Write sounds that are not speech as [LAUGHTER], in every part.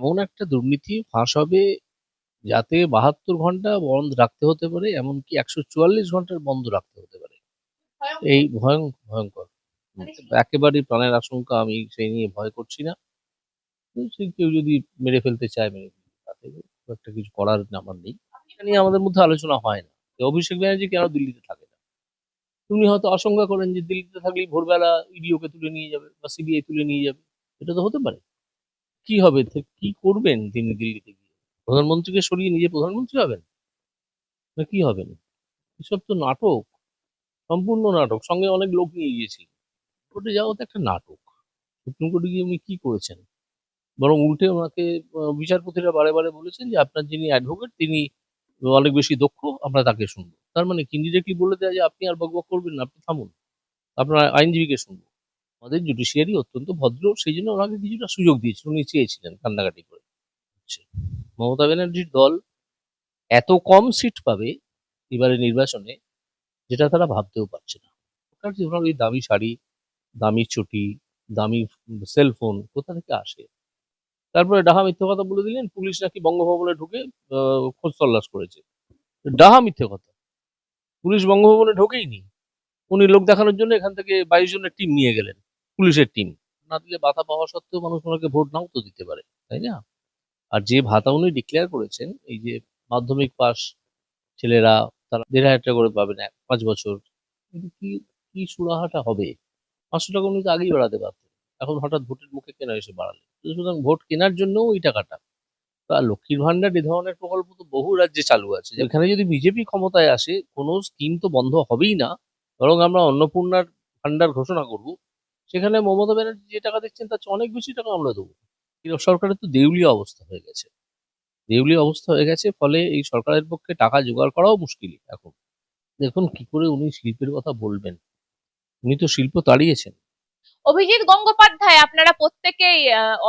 এমন একটা দুর্নীতি ফাঁস হবে যাতে বাহাত্তর ঘণ্টা বন্ধ রাখতে হতে পারে এমনকি একশো চুয়াল্লিশ ঘণ্টার বন্ধ রাখতে হতে পারে। এই ভয়ং ভয়ঙ্কর। একেবারেই প্রাণের আশঙ্কা আমি সেই নিয়ে ভয় করছি না। সে কেউ যদি মেরে ফেলতে চায় মেরে ফেলবে তাতে খুব একটা কিছু করার আমার নেই। এটা নিয়ে আমাদের মধ্যে আলোচনা হয় না। যে অভিষেক ব্যানার্জি কেন দিল্লিতে থাকে না? উনি হয়তো আশঙ্কা করেন যে দিল্লিতে থাকলেই ভোরবেলা ইডিওকে তুলে নিয়ে যাবে বা সিবিআই তুলে নিয়ে যাবে। এটা তো হতে পারে। কি হবে? কি করবেন তিনি দিল্লিতে গিয়ে? প্রধানমন্ত্রীকে সরিয়ে নিজে প্রধানমন্ত্রী হবেন? না কি হবেন? এসব তো নাটক, সম্পূর্ণ নাটক। সঙ্গে অনেক লোক নিয়ে গিয়েছিল কোর্টে যাওয়া তো একটা নাটক। সুপ্রিম কোর্টে গিয়ে উনি কি করেছেন? বরং উল্টে ওনাকে বিচারপতিরা বারে বারে বলেছেন যে, আপনার যিনি অ্যাডভোকেট তিনি অনেক বেশি দক্ষ, আমরা তাকে শুনব। তার মানে কি বলে দেয় যে আপনি আর বকবক করবেন না, আপনি থামুন। আপনার আইনজীবীকে শুনব। আমাদের জুডিশিয়ারি অত্যন্ত ভদ্র সেই জন্য ওনাকে কিছুটা সুযোগ দিয়েছিল, উনি চেয়েছিলেন কান্নাকাটি করে। মমতা ব্যানার্জির দল এত কম সিট পাবে এবারে নির্বাচনে, যেটা তারা ভাবতেও পারছে না। ওনার ওই দামি শাড়ি, দামি চটি, দামি সেলফোন কোথা থেকে আসে? তারপরে ডাহা মিথ্যে কথা বলে দিলেন, পুলিশ নাকি বঙ্গভবনে ঢুকে খোঁজ তল্লাশ করেছে। ডাহা মিথ্যে কথা। পুলিশ বঙ্গভবনে ঢোকেইনি। উনি লোক দেখানোর জন্য এখান থেকে বাইশ জনের টিম নিয়ে গেলেন। পুলিশের টিম না দিলে ভাতা পাওয়া সত্ত্বেও মানুষ ওনাকে ভোট নাও তো দিতে পারে, তাই না? আর যে ভাতা উনি ডিক্লেয়ার করেছেন, এই যে মাধ্যমিক পাস ছেলেরা, তারা দেড় হাজার টাকা করে পাবেন এক পাঁচ বছর। কিন্তু কি কি সুরাহাটা হবে? পাঁচশো টাকা উনি তো আগেই বাড়াতে পারতেন। এখন হঠাৎ ভোটের মুখে কেনা এসে বাড়ালেন? সুতরাং ভোট কেনার জন্য ওই টাকাটা। তা লক্ষ্মীর ভান্ডার এ ধরনের প্রকল্প তো বহু রাজ্যে চালু আছে। এখানে যদি বিজেপি ক্ষমতায় আসে, কোনো স্কিম তো বন্ধ হবেই না। বরং আমরা অন্নপূর্ণার ভান্ডার ঘোষণা করব। সেখানে মমতা ব্যানার্জি যে টাকা দিচ্ছেন তার চেয়ে অনেক বেশি টাকা আমরা দেবো। এই সরকারের তো দেউলিয়া অবস্থা হয়ে গেছে। দেউলিয়া অবস্থা হয়ে গেছে, ফলে এই সরকারের পক্ষে টাকা জোগাড় করাও মুশকিল এখন। দেখুন কি করে উনি শিল্পের কথা বলবেন। উনি তো শিল্প তাড়িয়েছেন। অভিজিৎ গঙ্গোপাধ্যায়, আপনারা প্রত্যেকেই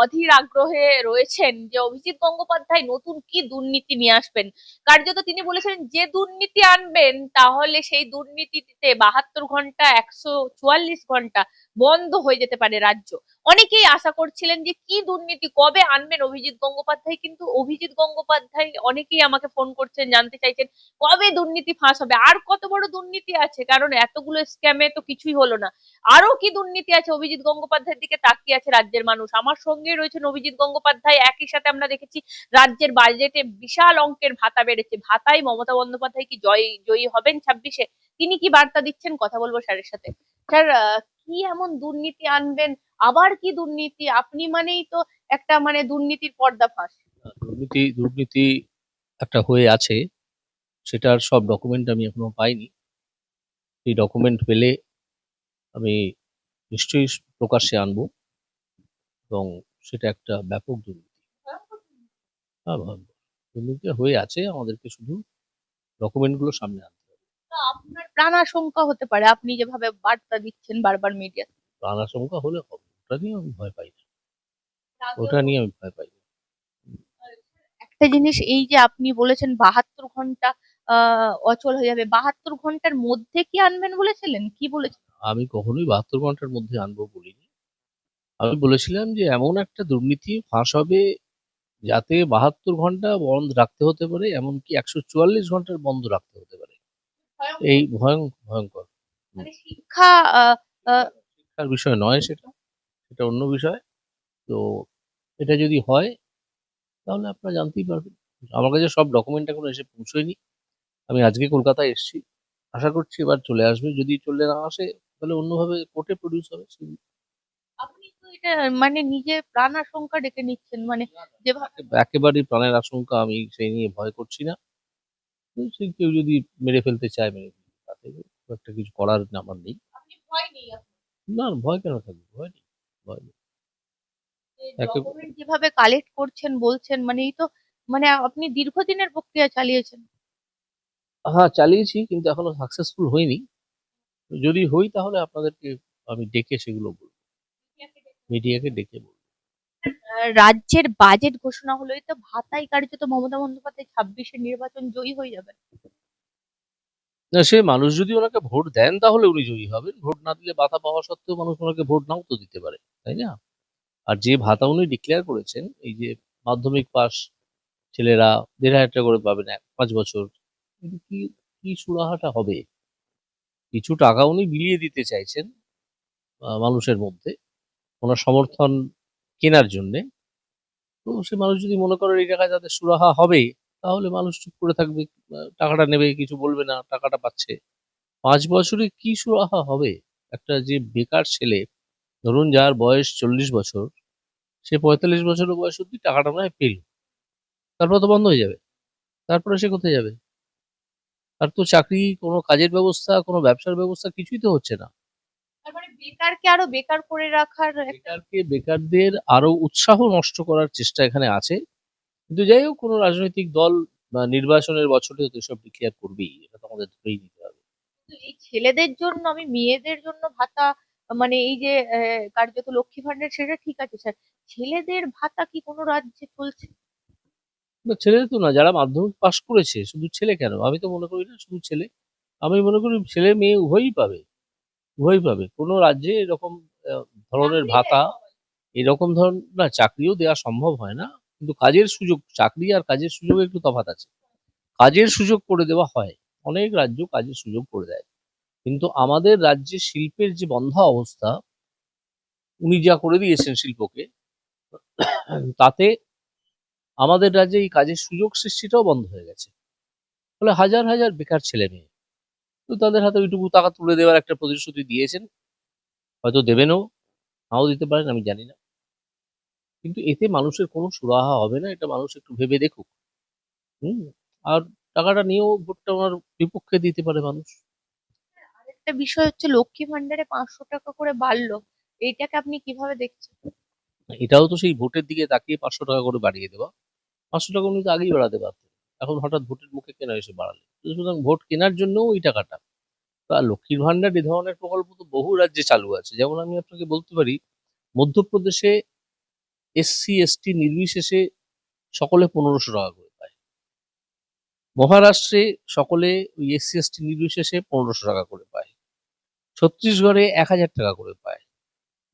অধীর আগ্রহে রয়েছেন যে অভিজিৎ গঙ্গোপাধ্যায় নতুন কি দুর্নীতি নিয়ে আসবেন। কার্যত তিনি বলেছেন, যে দুর্নীতি আনবেন, তাহলে সেই দুর্নীতিতে বাহাত্তর ঘণ্টা, একশো চুয়াল্লিশ ঘণ্টা বন্ধ হয়ে যেতে পারে রাজ্য। অনেকেই আশা করছিলেন যে কি দুর্নীতি, কবে আনবেন অভিজিৎ গঙ্গোপাধ্যায়? কিন্তু অভিজিৎ গঙ্গোপাধ্যায় অনেকেই আমাকে ফোন করছেন, জানতে চাইছেন, কবে দুর্নীতি ফাঁস হবে? আর কত বড় দুর্নীতি আছে? কারণ এতগুলো স্ক্যামে তো কিছুই হলো না। আরও কি দুর্নীতি আছে অভিজিৎ গঙ্গোপাধ্যায়ের দিকে তাকিয়ে আছে রাজ্যের মানুষ? আমার সঙ্গে রয়েছেন অভিজিৎ গঙ্গোপাধ্যায়। একই সাথে আমরা দেখেছি রাজ্যের বাজেটে বিশাল অঙ্কের ভাতা বেড়েছে। ভাতায় মমতা বন্দ্যোপাধ্যায় কি জয়ী জয়ী হবেন ছাব্বিশে? তিনি কি বার্তা দিচ্ছেন? কথা বলব স্যারের সাথে। স্যার কি এমন দুর্নীতি আনবেন? আবার কি দুর্নীতি? আপনি মানেই তো একটা মানে দুর্নীতির পর্দা ফাঁস। দুর্নীতি দুর্নীতি একটা হয়ে আছে, সেটার সব ডকুমেন্ট আমি এখনও পাইনি। সেই ডকুমেন্ট পেলে আমি নিশ্চয়ই প্রকাশ্যে আনব, এবং সেটা একটা ব্যাপক দুর্নীতি। হ্যাঁ। দুর্নীতি হয়ে আছে, আমাদেরকে শুধু ডকুমেন্টগুলো সামনে আনতে আপনার প্রাণ আশঙ্কা হতে পারে। আপনি যেভাবে বার্তা দিচ্ছেন বারবার মিডিয়া প্রাণ আশঙ্কা হলে হবে ওটা নিয়ে আমি ভয় পাই না। ওটা নিয়ে আমি ভয় পাই না। একটা জিনিস এই যে আপনি বলেছেন বাহাত্তর ঘণ্টা অচল হয়ে যাবে। বাহাত্তর ঘণ্টার মধ্যে কি আনবেন বলেছিলেন? কি বলেছেন আমি কখনোই বাহাত্তর ঘণ্টার মধ্যে আনব বলিনি। আমি বলেছিলাম যে এমন একটা দুর্নীতি ফাঁস হবে যাতে বাহাত্তর ঘণ্টা বন্ধ রাখতে হতে পারে এমনকি একশো চুয়াল্লিশ ঘণ্টার বন্ধ রাখতে হতে পারে। এই ভয়ং ভয়ঙ্কর। মানে শিক্ষা শিক্ষার বিষয় নয় সেটা সেটা অন্য বিষয়। তো এটা যদি হয় তাহলে আপনারা জানতেই পারবেন। আমার কাছে সব ডকুমেন্ট এখন এসে পৌঁছয়নি। আমি আজকে কলকাতায় এসেছি। আশা করছি এবার চলে আসবে। যদি চলে না আসে তাহলে অন্যভাবে কোর্টে প্রডিউস হবে। আপনি তো এটা মানে নিজে প্রাণ আশঙ্কা ডেকে নিচ্ছেন। মানে যেভাবে একেবারেই প্রাণের আশঙ্কা আমি সেই নিয়ে ভয় করছি না। সে কেউ যদি মেরে ফেলতে চায় মেরে ফেলবে তাতে খুব একটা কিছু করার আমার নেই। ভয় নেই না ভয় কেন থাকবে? ভয় নেই ভয় নেই। যেভাবে কালেক্ট করছেন বলছেন মানে এই তো মানে আপনি দীর্ঘদিনের প্রক্রিয়া চালিয়েছেন। হ্যাঁ চালিয়েছি কিন্তু এখনও সাকসেসফুল হয়নি যদি হই তাহলে আপনাদেরকে আমি ডেকে সেগুলো বলব। মিডিয়াকে ডেকে বলব। রাজ্যের বাজেট ঘোষণা হলো এই তো ভাতাই কার্যত মমতা বন্দ্যোপাধ্যায় ছাব্বিশের নির্বাচন জয়ী হয়ে যাবেন না, সে মানুষ যদি ওনাকে ভোট দেন, তাহলে উনি জয়ী হবেন। ভোট না দিলে ভাতা পাওয়া সত্ত্বেও মানুষ ওনাকে ভোট নাও তো দিতে পারে, তাই না? আর যে ভাতা উনি ডিক্লেয়ার করেছেন, এই যে মাধ্যমিক পাস ছেলেরা দেড় হাজার টাকা করে পাবেন এক পাঁচ বছর কি কি সুরাহাটা হবে? কিছু টাকা উনি বিলিয়ে দিতে চাইছেন মানুষের মধ্যে। ওনার সমর্থন কেনার জন্যে। তো সে মানুষ যদি মনে করে এই টাকায় তাদের সুরাহা হবে, তাহলে মানুষ চুপ করে থাকবে, টাকাটা নেবে, কিছু বলবে না, টাকাটা পাচ্ছে। পাঁচ বছরে কি সুরাহা হবে? একটা যে বেকার ছেলে, ধরুন যার বয়স চল্লিশ বছর, সে পঁয়তাল্লিশ বছরের বয়স অব্দি টাকাটা নয় পেল। তারপর তো বন্ধ হয়ে যাবে। তারপরে সে কোথায় যাবে? আর তো চাকরি, কোনো কাজের ব্যবস্থা, কোনো ব্যবসার ব্যবস্থা কিছুই তো হচ্ছে না। বেকারকে আরও বেকার করে রাখার বেকারকে বেকারদের আরও উৎসাহ নষ্ট করার চেষ্টা এখানে আছে। কিন্তু যাই হোক কোনো রাজনৈতিক দল বা নির্বাচনের বছরে তো এসব ডিক্লেয়ার করবেই এটা তো আমাদের ধরেই নিতে হবে। এই ছেলেদের জন্য আমি মেয়েদের জন্য ভাতা মানে এই যে কার্যত লক্ষ্মী ভান্ডার সেটা ঠিক আছে স্যার। ছেলেদের ভাতা কি কোনো রাজ্যে চলছে? না ছেলে তো না যারা মাধ্যমিক পাশ করেছে শুধু ছেলে কেন? আমি তো মনে করি না শুধু ছেলে। আমি মনে করি ছেলে মেয়ে উভয়ই পাবে। উভয়ই পাবে কোনো রাজ্যে এরকম ধরনের ভাতা এরকম ধরনের না চাকরিও দেওয়া সম্ভব হয় না। কিন্তু কাজের সুযোগ চাকরি আর কাজের সুযোগে একটু তফাৎ আছে। কাজের সুযোগ করে দেওয়া হয়। অনেক রাজ্য কাজের সুযোগ করে দেয়। কিন্তু আমাদের রাজ্যে শিল্পের যে বন্ধা অবস্থা উনি যা করে দিয়েছেন শিল্পকে তাতে আমাদের রাজ্যে এই কাজের সুযোগ সৃষ্টিটাও বন্ধ হয়ে গেছে। ফলে হাজার হাজার বেকার ছেলে মেয়ে তো তাদের হাতে ওইটুকু টাকা তুলে দেওয়ার একটা প্রতিশ্রুতি দিয়েছেন। হয়তো দেবেনও নাও দিতে পারেন আমি জানি না। কিন্তু এতে মানুষের কোনো সুরাহা হবে না এটা মানুষ একটু ভেবে দেখুক। হুম আর টাকাটা নিয়েও ভোটটা ওনার বিপক্ষে দিতে পারে মানুষ। একটা বিষয় হচ্ছে লক্ষ্মী ভান্ডারে পাঁচশো টাকা করে বাড়লো এইটাকে আপনি কীভাবে দেখছেন? এটাও তো সেই ভোটের দিকে তাকিয়ে পাঁচশো টাকা করে বাড়িয়ে দেওয়া। পাঁচশো টাকা উনি তো আগেই বাড়াতে পারতেন। এখন হঠাৎ ভোটের মুখে কেন এসে বাড়ালেন সুতরাং ভোট কেনার জন্য ওই টাকাটা। তা লক্ষ্মীর ভান্ডার এ ধরনের প্রকল্প তো বহু রাজ্যে চালু আছে। যেমন আমি আপনাকে বলতে পারি, মধ্যপ্রদেশে এসসি এসটি নির্বিশেষে সকলে পনেরোশো টাকা করে পায়। মহারাষ্ট্রে সকলে ওই এসসি এসটি নির্বিশেষে পনেরোশো টাকা করে পায়। ছত্তিশগড়ে এক হাজার টাকা করে পায়।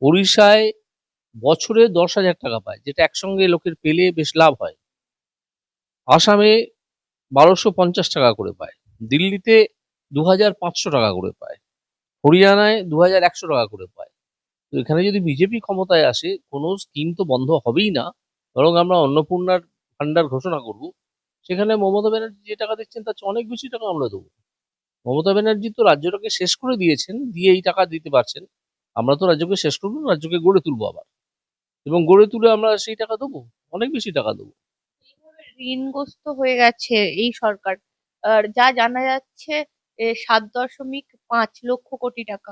ওড়িশায় বছরে দশ হাজার টাকা পায়, যেটা একসঙ্গে লোকের পেলে বেশ লাভ হয়। আসামে বারোশো পঞ্চাশ টাকা করে পায়। দিল্লিতে দু হাজার পাঁচশো টাকা করে পায়। হরিয়ানায় দু হাজার একশো টাকা করে পায়। তো এখানে যদি বিজেপি ক্ষমতায় আসে, কোনো স্কিম তো বন্ধ হবেই না। বরং আমরা অন্নপূর্ণার ভান্ডার ঘোষণা করব। সেখানে মমতা ব্যানার্জি যে টাকা দিচ্ছেন তার চেয়ে অনেক বেশি টাকা আমরা দেবো। মমতা ব্যানার্জি তো রাজ্যটাকে শেষ করে দিয়েছেন, দিয়ে এই টাকা দিতে পারছেন। আমরা তো রাজ্যকে শেষ করব রাজ্যকে গড়ে তুলবো আবার। এবং গড়ে তুলে আমরা সেই টাকা দেবো, অনেক বেশি টাকা দেবো। ঋণগ্রস্ত হয়ে গেছে এই সরকার। আর যা জানা যাচ্ছে সাত দশমিক পাঁচ লক্ষ কোটি টাকা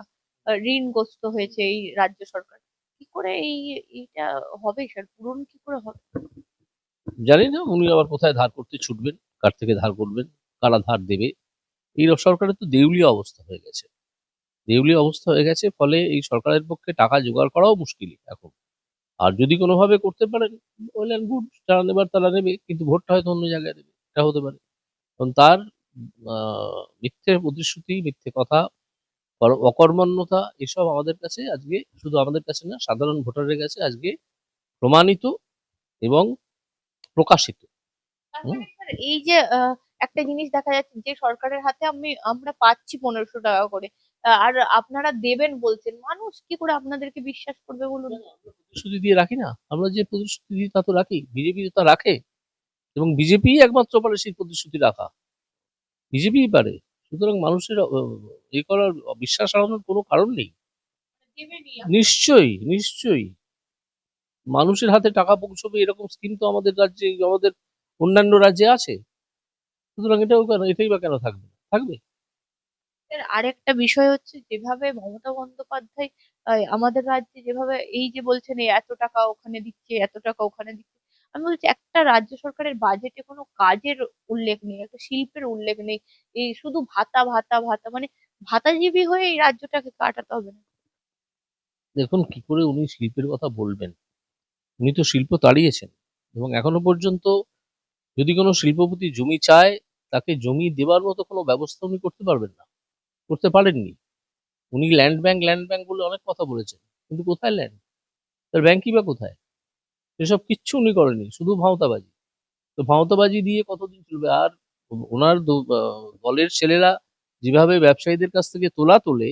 ঋণগ্রস্ত হয়েছে এই রাজ্য সরকার। কি করে এই, এইটা হবে স্যার? পূরণ কি করে হবে? জানি না, উনি আবার কোথায় ধার করতে ছুটবেন, কার থেকে ধার করবেন, কারা ধার দেবে? এই সরকারের তো দেউলিয়া অবস্থা হয়ে গেছে। দেউলিয়া অবস্থা হয়ে গেছে, ফলে এই সরকারের পক্ষে টাকা জোগাড় করাও মুশকিল এখন। আর যদি কোনোভাবে করতে পারেন ওয়েল গুড যারা নেবার তারা নেবে। কিন্তু ভোটটা হয়তো অন্য জায়গায় দেবে এটা হতে পারে। কারণ তার মিথ্যে প্রতিশ্রুতি মিথ্যে কথা কর- অকর্মণ্যতা এসব আমাদের কাছে আজকে শুধু আমাদের কাছে না সাধারণ ভোটারের কাছে আজকে প্রমাণিত এবং প্রকাশিত। এই যে একটা জিনিস দেখা যাচ্ছে যে সরকারের হাতে আমি আমরা পাচ্ছি পনেরোশো টাকা করে। আর আপনারা দেবেন বলছেন মানুষ কি করে আপনাদেরকে বিশ্বাস করবে বলুন? প্রতিশ্রুতি দিয়ে রাখি না। আমরা যে প্রতিশ্রুতি দিই তা তো রাখি বিজেপি তো তা রাখে। এবং বিজেপি একমাত্র পারে সেই প্রতিশ্রুতি রাখা। বিজেপি পারে। সুতরাং মানুষের এ করার বিশ্বাস হারানোর কোনো কারণ নেই। নিশ্চয়ই নিশ্চয়ই। মানুষের হাতে টাকা পৌঁছবে এরকম স্কিম তো আমাদের রাজ্যে আমাদের অন্যান্য রাজ্যে আছে। সুতরাং এটাও কেন এটাই বা কেন থাকবে থাকবে। এর আরেকটা বিষয় হচ্ছে যেভাবে মমতা বন্দ্যোপাধ্যায় আমাদের রাজ্যে যেভাবে এই যে বলছেন এত টাকা ওখানে দিচ্ছে, এত টাকা ওখানে দিচ্ছে, আমি বলছি একটা রাজ্য সরকারের বাজেটে কোনো কাজের উল্লেখ নেই, একটা শিল্পের উল্লেখ নেই এই শুধু ভাতা ভাতা ভাতা মানে ভাতাজীবী হয়ে এই রাজ্যটাকে কাটাতে হবে না। দেখুন কি করে উনি শিল্পের কথা বলবেন? উনি তো শিল্প তাড়িয়েছেন এবং এখনও পর্যন্ত যদি কোনো শিল্পপতি জমি চায়, তাকে জমি দেওয়ার মতো কোনো ব্যবস্থা উনি করতে পারবেন না। করতে পারেননি। উনি ল্যান্ড ব্যাংক ল্যান্ড ব্যাংক বলে অনেক কথা বলেছেন। কিন্তু কোথায় ল্যান্ড তার ব্যাংকই বা কোথায়? এসব কিচ্ছু উনি করেনি শুধু ভাঁওতাবাজি। তো ভাঁওতাবাজি দিয়ে কতদিন চলবে? আর ওনার দলের ছেলেরা যেভাবে ব্যবসায়ীদের কাছ থেকে তোলা তোলে,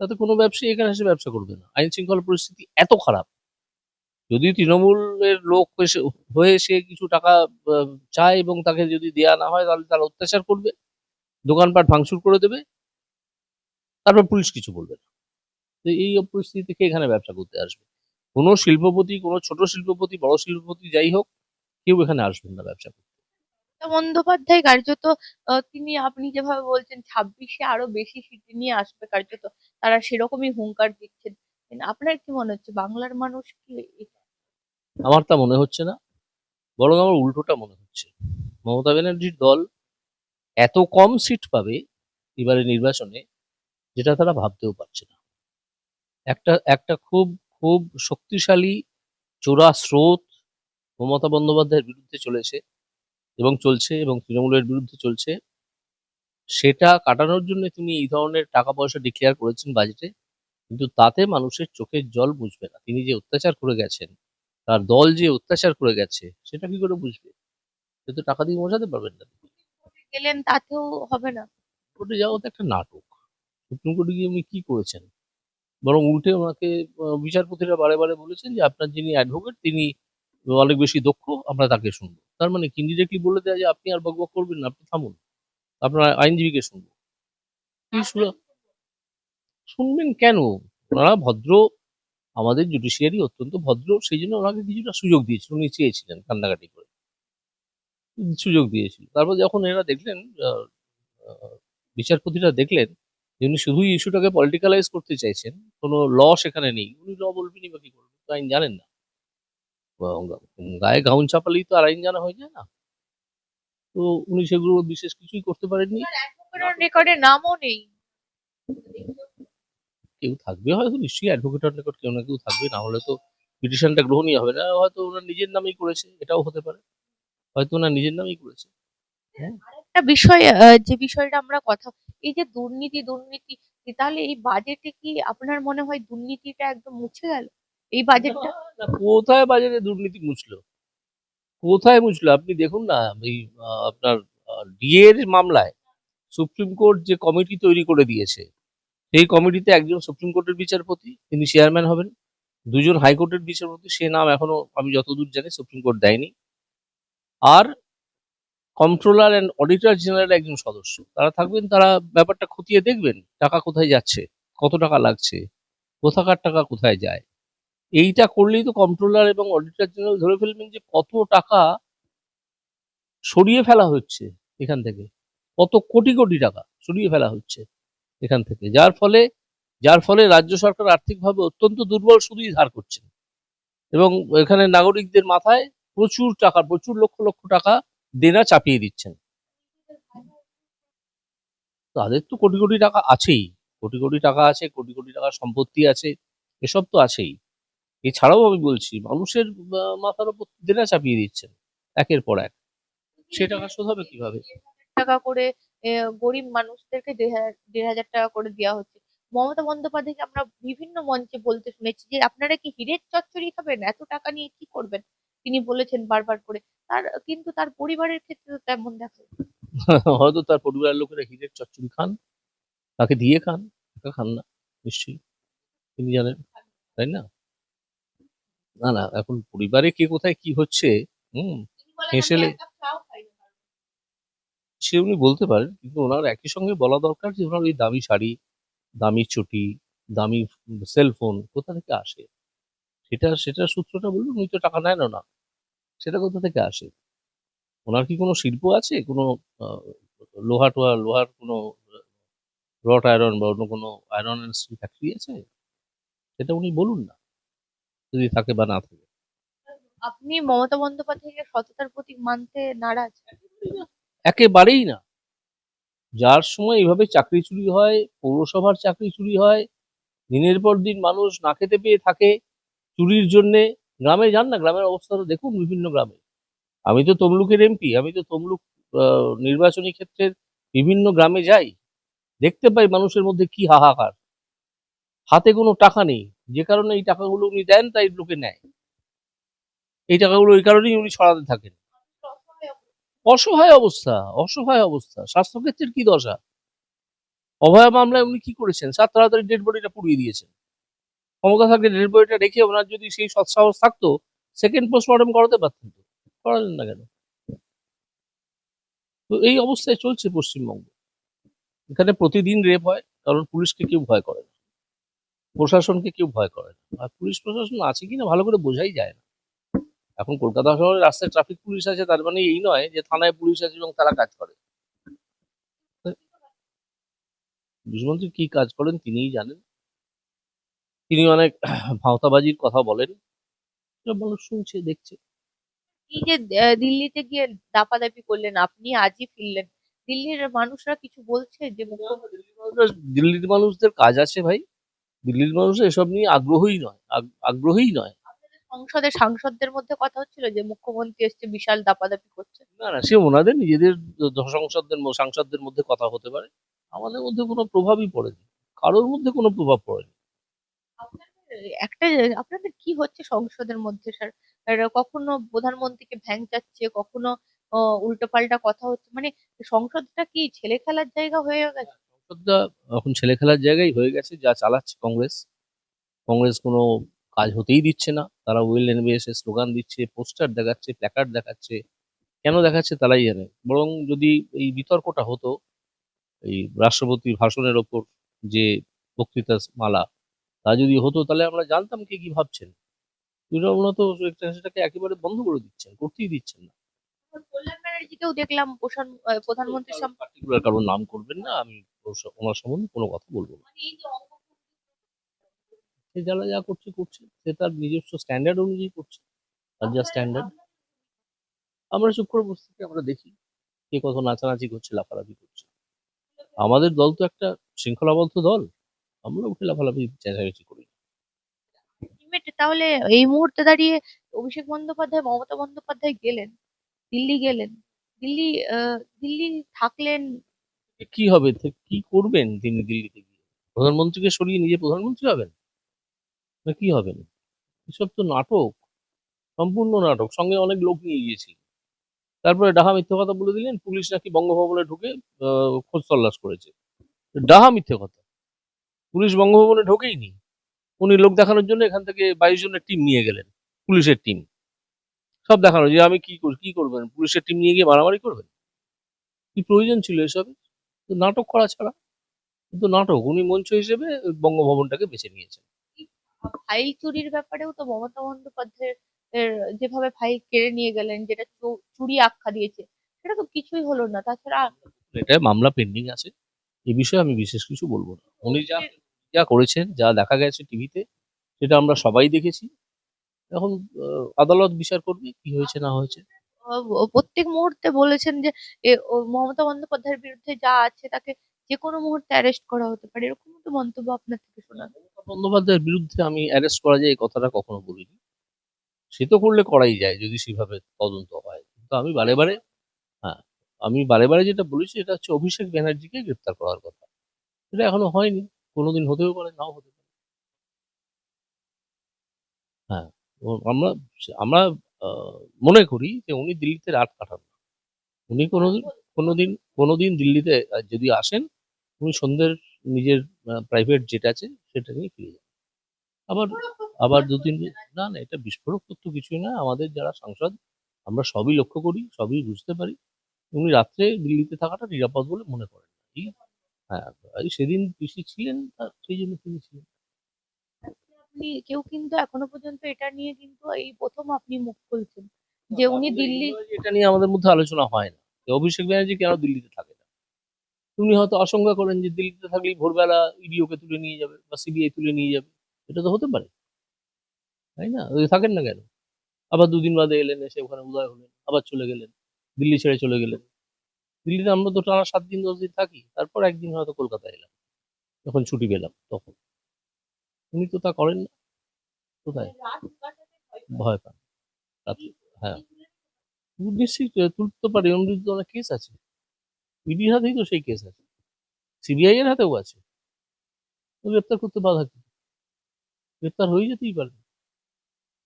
তাতে কোনো ব্যবসায়ী এখানে এসে ব্যবসা করবে না। আইন শৃঙ্খলা পরিস্থিতি এত খারাপ। যদি তৃণমূলের লোক হয়ে সে কিছু টাকা চায় এবং তাকে যদি দেয়া না হয়, তাহলে তারা অত্যাচার করবে, দোকানপাট ভাঙচুর করে দেবে। তারপর পুলিশ কিছু বলবে না। তো এই পরিস্থিতি থেকে এখানে ব্যবসা করতে আসবে। কোনো শিল্পপতি কোনো ছোট শিল্পপতি বড় শিল্পপতি যাই হোক কেউ এখানে আসবেন না ব্যবসা করতে। বন্দ্যোপাধ্যায় কার্যত তিনি আপনি যেভাবে বলছেন ছাব্বিশে আরও বেশি সিট নিয়ে আসবে কার্যত তারা সেরকমই হুঙ্কার দিচ্ছেন। আপনার কি মনে হচ্ছে বাংলার মানুষ কি আমার তা মনে হচ্ছে না বরং আমার উল্টোটা মনে হচ্ছে। মমতা ব্যানার্জির দল এত কম সিট পাবে এবারে নির্বাচনে যেটা তারা ভাবতেও পারছে না। একটা একটা খুব খুব শক্তিশালী চোরা স্রোত মমতা বন্দ্যোপাধ্যায়ের বিরুদ্ধে চলেছে এবং চলছে এবং তৃণমূলের বিরুদ্ধে চলছে। সেটা কাটানোর জন্য তিনি এই ধরনের টাকা পয়সা ডিক্লেয়ার করেছেন বাজেটে কিন্তু তাতে মানুষের চোখের জল বুঝবে না। তিনি যে অত্যাচার করে গেছেন তার দল যে অত্যাচার করে গেছে সেটা কি করে বুঝবে? সে তো টাকা দিয়ে বোঝাতে পারবেন না। গেলেন তাতেও হবে না। কোর্টে যাওয়া তো একটা নাটক। সুপ্রিম কোর্টে গিয়ে উনি কি করেছেন? বরং উল্টে ওনাকে বিচারপতিরা বারে বারে বলেছেন যে আপনার যিনি অ্যাডভোকেট তিনি অনেক বেশি দক্ষ আমরা তাকে শুনব। তার মানে কি ডিরেক্টলি বলে দেয় যে আপনি আর বকবক করবেন না আপনি থামুন। আপনার আইনজীবীকে শুনব। শুনবেন কেন? ওনারা ভদ্র আমাদের জুডিশিয়ারি অত্যন্ত ভদ্র সেই জন্য ওনাকে কিছুটা সুযোগ দিয়েছিল। উনি চেয়েছিলেন কান্নাকাটি করে। সুযোগ দিয়েছিল। তারপর যখন এরা দেখলেন বিচারপতিরা দেখলেন যে উনি শুধুই ইস্যুটাকে পলিটিক্যালাইজ করতে চাইছেন কোনো ল সেখানে নেই। উনি ল বলবেনই বা কি করবেন? তো আইন জানেন না। গায়ে গাউন চাপালেই তো আর আইন জানা হয়ে যায় না। তো উনি সেগুলো বিশেষ কিছুই করতে পারেননি। রেকর্ডে নামও নেই। কেউ থাকবে হয়তো নিশ্চয়ই অ্যাডভোকেটের নিকট কেউ না কেউ থাকবে। না হলে তো পিটিশনটা গ্রহণই হবে না। হয়তো ওনার নিজের নামেই করেছে এটাও হতে পারে। হয়তো ওনার নিজের নামেই করেছে। হ্যাঁ। একটা বিষয় যে বিষয়টা আমরা কথা এই যে দুর্নীতি দুর্নীতি তাহলে এই বাজেটে কি আপনার মনে হয় দুর্নীতিটা একদম মুছে গেল? এই বাজেটটা কোথায় বাজেটে দুর্নীতি মুছলো? কোথায় মুছলো? আপনি দেখুন না এই আপনার ডিএ এর মামলায় সুপ্রিম কোর্ট যে কমিটি তৈরি করে দিয়েছে সেই কমিটিতে একজন সুপ্রিম কোর্টের বিচারপতি তিনি চেয়ারম্যান হবেন। দুজন হাইকোর্টের বিচারপতি সে নাম এখনও আমি যতদূর জানি সুপ্রিম কোর্ট দেয়নি। আর কন্ট্রোলার অ্যান্ড অডিটর জেনারেল একজন সদস্য। তারা থাকবেন, তারা ব্যাপারটা খতিয়ে দেখবেন, টাকা কোথায় যাচ্ছে, কত টাকা লাগছে, কোথাকার টাকা কোথায় যায়। এইটা করলেই তো কন্ট্রোলার এবং অডিটর জেনারেল ধরে ফেলবেন যে কত টাকা সরিয়ে ফেলা হচ্ছে এখান থেকে। কত কোটি কোটি টাকা সরিয়ে ফেলা হচ্ছে এখান থেকে। যার ফলে যার ফলে রাজ্য সরকার আর্থিকভাবে অত্যন্ত দুর্বল, শুধুই ধার করছেন এবং এখানে নাগরিকদের মাথায় প্রচুর টাকা, প্রচুর লক্ষ লক্ষ টাকা দেনা চাপিয়ে দিচ্ছেন। তাদের তো কোটি কোটি টাকা আছেই। কোটি কোটি টাকা আছে, কোটি কোটি টাকার সম্পত্তি আছে, এসব তো আছেই। এছাড়াও আমি বলছি, মানুষের মাথার উপর দেনা চাপিয়ে দিচ্ছেন, একের পর এক। সে টাকা শোধ হবে কীভাবে? টাকা করে গরিব মানুষদেরকে দেড় হাজার টাকা করে দেওয়া হচ্ছে। মমতা বন্দ্যোপাধ্যায়কে আমরা বিভিন্ন মঞ্চে বলতে শুনেছি যে, আপনারা কি হিরের চচ্চড়ি খাবেন? এত টাকা নিয়ে কি করবেন? তিনি বলেছেন বারবার করে। তার কিন্তু তার পরিবারের ক্ষেত্রে তেমন দেখা। [LAUGHS] হয়তো তার পরিবারের লোকেরা হিরের চচ্চড়ি খান তাকে দিয়ে খান একা খান না নিশ্চয়ই। তিনি জানেন তাই না? না না এখন পরিবারে কে কোথায় কি হচ্ছে হুম হেসেলে-। সে উনি বলতে পারেন কিন্তু ওনার একই সঙ্গে বলা দরকার যে ওনার ওই দামি শাড়ি দামি চটি দামি সেলফোন কোথা থেকে আসে? সেটা সেটা সূত্রটা বলুন উনি তো টাকা নেন না। সেটা কোথা থেকে আসে? ওনার কি কোনো শিল্প আছে? কোনো লোহা টোহা লোহার কোনো রড আয়রন বা অন্য কোনো আয়রন অ্যান্ড স্টিল ফ্যাক্টরি আছে? সেটা উনি বলুন না যদি থাকে বা না থাকে। আপনি মমতা বন্দ্যোপাধ্যায়কে সততার প্রতীক মানতে নারাজ? একেবারেই না। যার সময় এইভাবে চাকরি চুরি হয় পৌরসভার চাকরি চুরি হয় দিনের পর দিন মানুষ না খেতে পেয়ে থাকে চুরির জন্যে গ্রামে যান না, গ্রামের অবস্থা তো দেখুন বিভিন্ন গ্রামে। আমি তো তমলুকের এমপি আমি তো তমলুক নির্বাচনী ক্ষেত্রের বিভিন্ন গ্রামে যাই, দেখতে পাই মানুষের মধ্যে কি হাহাকার। হাতে কোনো টাকা নেই, যে কারণে এই টাকাগুলো উনি দেন, তাই লোকে নেয়। এই টাকাগুলো ওই কারণেই উনি ছড়াতে থাকেন। অসহায় অবস্থা অসহায় অবস্থা। স্বাস্থ্যক্ষেত্রের কি দশা? অভয়া মামলায় উনি কি করেছেন? সাত তাড়াতাড়ি ডেড বডিটা পুড়িয়ে দিয়েছেন। ক্ষমতা থাকলে ডেড বডিটা রেখে ওনার যদি সেই সৎসাহস থাকতো সেকেন্ড পোস্টমর্টম করাতে পারতেন তো। করালেন না কেন? তো এই অবস্থায় চলছে পশ্চিমবঙ্গ। এখানে প্রতিদিন রেপ হয়, কারণ পুলিশকে কেউ ভয় করে না। প্রশাসনকে কেউ ভয় করে না। আর পুলিশ প্রশাসন আছে কিনা ভালো করে বোঝাই যায় না। এখন কলকাতা শহরে রাস্তায় ট্রাফিক পুলিশ আছে, তার মানে এই নয় যে থানায় পুলিশ আছে এবং তারা কাজ করে। পুলিশমন্ত্রী কি কাজ করেন তিনিই জানেন। তিনি অনেক ভাওতাবাজির কথা বলেন। সব মানুষ শুনছে দেখছে। এই যে দিল্লিতে গিয়ে দাপাদাপি করলেন আপনি আজই ফিরলেন। দিল্লির মানুষরা কিছু বলছে যে দিল্লির মানুষদের কাজ আছে ভাই। দিল্লির মানুষ এসব নিয়ে আগ্রহী নয় আগ- আগ্রহীই নয়। সংসদে সাংসদদের মধ্যে কথা হচ্ছিল যে মুখ্যমন্ত্রী এসছে বিশাল দাপাদাপি করছে। না না সে ওনাদের নিজেদের সংসদদের সাংসদদের মধ্যে কথা হতে পারে। আমাদের মধ্যে কোনো প্রভাবই পড়েনি। কারোর মধ্যে কোনো প্রভাব পড়েনি। একটা আপনাদের কি হচ্ছে সংসদের মধ্যে স্যার? কখনো প্রধানমন্ত্রীকে ভ্যাং যাচ্ছে কখনো উল্টো পাল্টা কথা হচ্ছে মানে সংসদটা কি ছেলে খেলার জায়গা হয়ে গেছে? সংসদটা এখন ছেলে খেলার জায়গায় হয়ে গেছে যা চালাচ্ছে কংগ্রেস। কংগ্রেস কোনো কাজ হতেই দিচ্ছে না তারা ওয়েল নেমে এসে স্লোগান দিচ্ছে পোস্টার দেখাচ্ছে প্ল্যাকার্ড দেখাচ্ছে কেন দেখাচ্ছে তারাই জানে। বরং যদি এই বিতর্কটা হতো এই রাষ্ট্রপতির ভাষণের ওপর যে বক্তৃতা মালা তা যদি হতো তাহলে আমরা জানতাম কে কি ভাবছেন। তো সেটাকে একেবারে বন্ধ করে দিচ্ছেন করতেই দিচ্ছেন না। কল্যাণ ব্যানার্জিকেও দেখলাম প্রধান আহ, প্রধানমন্ত্রীর পার্টিকুলার কারোর নাম করবেন না আমি ওনার সম্বন্ধে কোনো কথা বলব না। মানে সে যারা যা করছে করছে। সে তার নিজস্ব স্ট্যান্ডার্ড অনুযায়ী করছে। তার যা স্ট্যান্ডার্ড আমরা চুপ করে বসে থেকে আমরা দেখি কে কত নাচানাচি করছে লাফালাফি করছে। আমাদের দল তো একটা শৃঙ্খলাবদ্ধ দল। আমরা উঠে লাফালাফি চেঁচামেচি করি তাহলে এই মুহূর্তে দাঁড়িয়ে অভিষেক বন্দ্যোপাধ্যায় মমতা বন্দ্যোপাধ্যায় গেলেন? দিল্লি গেলেন? দিল্লি দিল্লি থাকলেন? কি হবে? কি করবেন তিনি দিল্লিতে গিয়ে? প্রধানমন্ত্রীকে সরিয়ে নিজে প্রধানমন্ত্রী হবেন? না কি হবেন? এসব তো নাটক। সম্পূর্ণ নাটক। সঙ্গে অনেক লোক নিয়ে গিয়েছি। তারপরে ডাহা মিথ্যে কথা বলে দিলেন। পুলিশ নাকি বঙ্গভবনে ঢুকে খোঁজ তল্লাশ করেছে। ডাহা মিথ্যে কথা। পুলিশ বঙ্গভবনে ঢোকেই নি উনি লোক দেখানোর জন্য এখান থেকে বাইশ জনের টিম নিয়ে গেলেন পুলিশের টিম সব দেখানো যে আমি কি করি কি করবেন? পুলিশের টিম নিয়ে গিয়ে মারামারি করবেন? কি প্রয়োজন ছিল এসব নাটক করা ছাড়া। কিন্তু নাটক উনি মঞ্চ হিসেবে বঙ্গভবনটাকে বেছে নিয়েছেন। ফাইল চুরির ব্যাপারেও তো মমতা বন্দ্যোপাধ্যায়ের যেভাবে ফাইল কেড়ে নিয়ে গেলেন যেটা চুরি আখ্যা দিয়েছে সেটা তো কিছুই হলো না। তাছাড়া এটা মামলা পেন্ডিং আছে। এই বিষয়ে আমি বিশেষ কিছু বলব না। উনি যা যা করেছেন যা দেখা গেছে টিভিতে সেটা আমরা সবাই দেখেছি। এখন আদালত বিচার করবে কি হয়েছে না হয়েছে। প্রত্যেক মুহূর্তে বলেছেন যে মমতা বন্দ্যোপাধ্যায়ের বিরুদ্ধে যা আছে তাকে যে কোনো মুহূর্তে অ্যারেস্ট করা হতে পারে এরকম তো মন্তব্য আপনার থেকে শোনা। বন্দ্যোপাধ্যায়ের বিরুদ্ধে আমি অ্যারেস্ট করা যায় এই কথাটা কখনো বলিনি। সে তো করলে করাই যায় যদি সেভাবে তদন্ত হয়। কিন্তু আমি বারে বারে হ্যাঁ আমি বারে বারে যেটা বলেছি এটা হচ্ছে অভিষেক ব্যানার্জিকে গ্রেপ্তার করার কথা। সেটা এখনও হয়নি। কোনোদিন হতেও পারে, নাও হতে পারে। হ্যাঁ আমরা আমরা মনে করি যে উনি দিল্লিতে রাত কাটান না। উনি কোনোদিন কোনোদিন কোনোদিন দিল্লিতে যদি আসেন, উনি সন্ধ্যের নিজের প্রাইভেট জেট আছে, সেটা নিয়ে ফিরে যান। আবার আবার দু, তিন না না, এটা বিস্ফোরক তথ্য কিছুই না, আমাদের যারা সাংসদ, আমরা সবই লক্ষ্য করি, সবই বুঝতে পারি। উনি রাত্রে দিল্লিতে থাকাটা নিরাপদ বলে মনে করেন হ্যাঁ সেদিন পিসি ছিলেন সেই জন্য তিনি ছিলেন। আপনি কেউ কিন্তু এখনও পর্যন্ত এটা নিয়ে কিন্তু এই প্রথম আপনি মুখ খুলছেন যে উনি দিল্লি এটা নিয়ে আমাদের মধ্যে আলোচনা হয় না। যে অভিষেক ব্যানার্জি কেন দিল্লিতে থাকে না? উনি হয়তো আশঙ্কা করেন যে দিল্লিতে থাকলেই ভোরবেলা ইডিওকে তুলে নিয়ে যাবে বা সিবিআই তুলে নিয়ে যাবে। এটা তো হতে পারে। তাই না? থাকেন না কেন? আবার দুদিন বাদে এলেন এসে ওখানে উদয় হলেন আবার চলে গেলেন দিল্লি ছেড়ে চলে গেলেন। দিল্লিতে আমরা তো টানা সাত দিন, দশ দিন থাকি, তারপর একদিন হয়তো কলকাতা এলাম, যখন ছুটি পেলাম তখন। উনি তো তা করেন না। কোথায়? ভয় পান। হ্যাঁ। তো তুলতে পারে বিরুদ্ধে অনেক কেস আছে। ইডির হাতেই তো সেই কেস আছে। সিবিআই এর হাতেও আছে। গ্রেপ্তার করতে বাধা কি? গ্রেপ্তার হয়ে যেতেই পারে।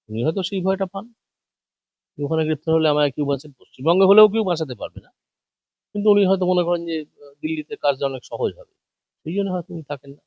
উনি হয়তো সেই ভয়টা পান। ওখানে গ্রেপ্তার হলে আমায় কেউ বাঁচান, পশ্চিমবঙ্গে হলেও কেউ বাঁচাতে পারবে না। কিন্তু উনি হয়তো মনে করেন যে দিল্লিতে কাজ অনেক সহজ হবে। সেই জন্য হয়তো উনি থাকেন না।